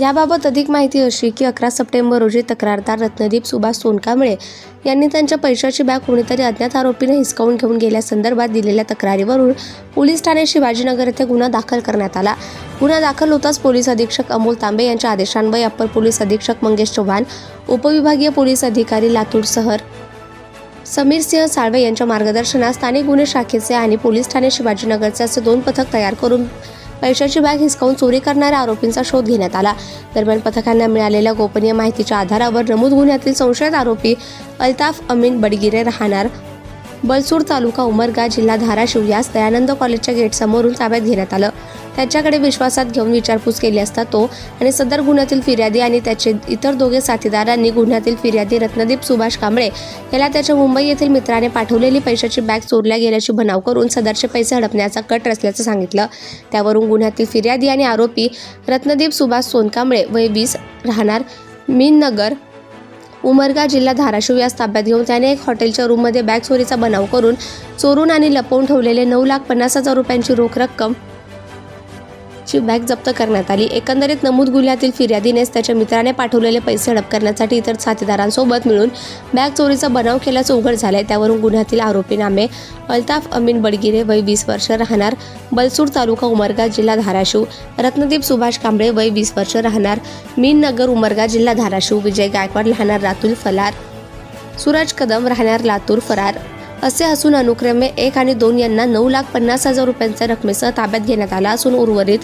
याबाबत अधिक माहिती अशी की अकरा सप्टेंबर रोजी तक्रारदार रत्नदीप सुभाष सोनकांबळे यांनी त्यांच्या पैशाची बॅग कोणीतरी अज्ञात आरोपीने हिसकावून घेऊन गेल्यासंदर्भात दिलेल्या तक्रारीवरून पोलीस ठाणे शिवाजीनगर येथे गुन्हा दाखल करण्यात आला. गुन्हा दाखल होताच पोलीस अधीक्षक अमोल तांबे यांच्या आदेशान्वये अप्पर पोलीस अधीक्षक मंगेश चव्हाण उपविभागीय पोलीस अधिकारी लातूर शहर समीर सिंह साळवे यांच्या मार्गदर्शनात स्थानिक गुन्हे शाखेचे आणि पोलीस ठाणे शिवाजीनगरचे असे दोन पथक तयार करून पैशाची बॅग हिसकावून चोरी करणाऱ्या आरोपींचा शोध घेण्यात आला. दरम्यान पथकांना मिळालेल्या गोपनीय माहितीच्या आधारावर नमूद गुन्ह्यातील संशयित आरोपी अल्ताफ अमीन बडगिरे राहणार. बलसूर तालुका उमरगा जिल्हा धाराशिव यास दयानंद कॉलेजच्या गेटसमोरून ताब्यात घेण्यात आलं. त्याच्याकडे विश्वासात घेऊन विचारपूस केली असता तो आणि सदर गुन्ह्यातील फिर्यादी आणि त्याचे इतर दोघे साथीदारांनी गुन्ह्यातील फिर्यादी रत्नदीप सुभाष कांबळे याला त्याच्या मुंबई येथील मित्राने पाठवलेली पैशाची बॅग चोरल्या गेल्याची बनाव करून सदरचे पैसे हडपण्याचा कट रचल्याचं सांगितलं. त्यावरून गुन्ह्यातील फिर्यादी आणि आरोपी रत्नदीप सुभाष सोनकांबळे वय वीस राहणार मीननगर उमरगा जिल्हा धाराशिव यास ताब्यात घेऊन त्याने एक हॉटेलच्या रूममध्ये बॅग चोरीचा बनाव करून चोरून आणि लपवून ठेवलेले नऊ लाख पन्नास हजार रुपयांची रोख रक्कम ची बॅग जप्त करण्यात आली. एकंदरीत नमूद गुन्ह्यातील फिर्यादीनेच त्याच्या मित्राने पाठवलेले पैसे हडप करण्यासाठी इतर साथीदारांसोबत मिळून बॅग चोरीचा बनाव केल्याचं उघड झालंय त्यावरून गुन्ह्यातील आरोपी नामे अल्ताफ अमीन बडगिरे वय वीस वर्ष राहणार बलसूर तालुका उमरगा जिल्हा धाराशिव. रत्नदीप सुभाष कांबळे वय वीस वर्ष राहणार मीननगर उमरगा जिल्हा धाराशिव. विजय गायकवाड राहणार रातुल फलार सूरज कदम राहणार लातूर फरार. असे असून अनुक्रमे एक आणि दोन यांना नऊ लाख पन्नास हजार रुपयांच्या रकमेसह ताब्यात घेण्यात आला असून उर्वरित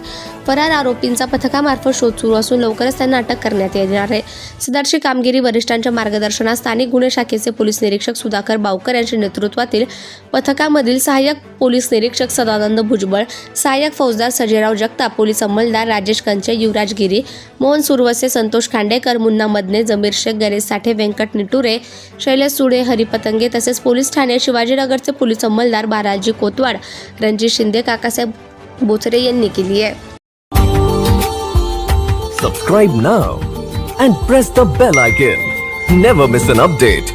फरार आरोपींचा पथकामार्फत शोध सुरू असून लवकरच त्यांना अटक करण्यात येणार आहे. सदरची कामगिरी वरिष्ठांच्या मार्गदर्शनात स्थानिक गुन्हे शाखेचे पोलीस निरीक्षक सुधाकर बावकर यांच्या नेतृत्वातील पथकामधील सहाय्यक पोलीस निरीक्षक सदानंद भुजबळ सहाय्यक फौजदार सजयराव जगताप पोलीस अंमलदार राजेश कंचे युवराज गिरी मोहन सुरवसे संतोष खांडेकर मुन्ना मदने जमीर शेख गणेश साठे व्यंकट निटुरे शैलेश सुडे हरिपतंगे तसेच पोलीस ठाणे शिवाजीनगरचे पोलीस अंमलदार बाराजी कोतवाड रणजित शिंदे काकासाहेब बोचरे यांनी केली आहे. Subscribe now and press the bell icon never miss an update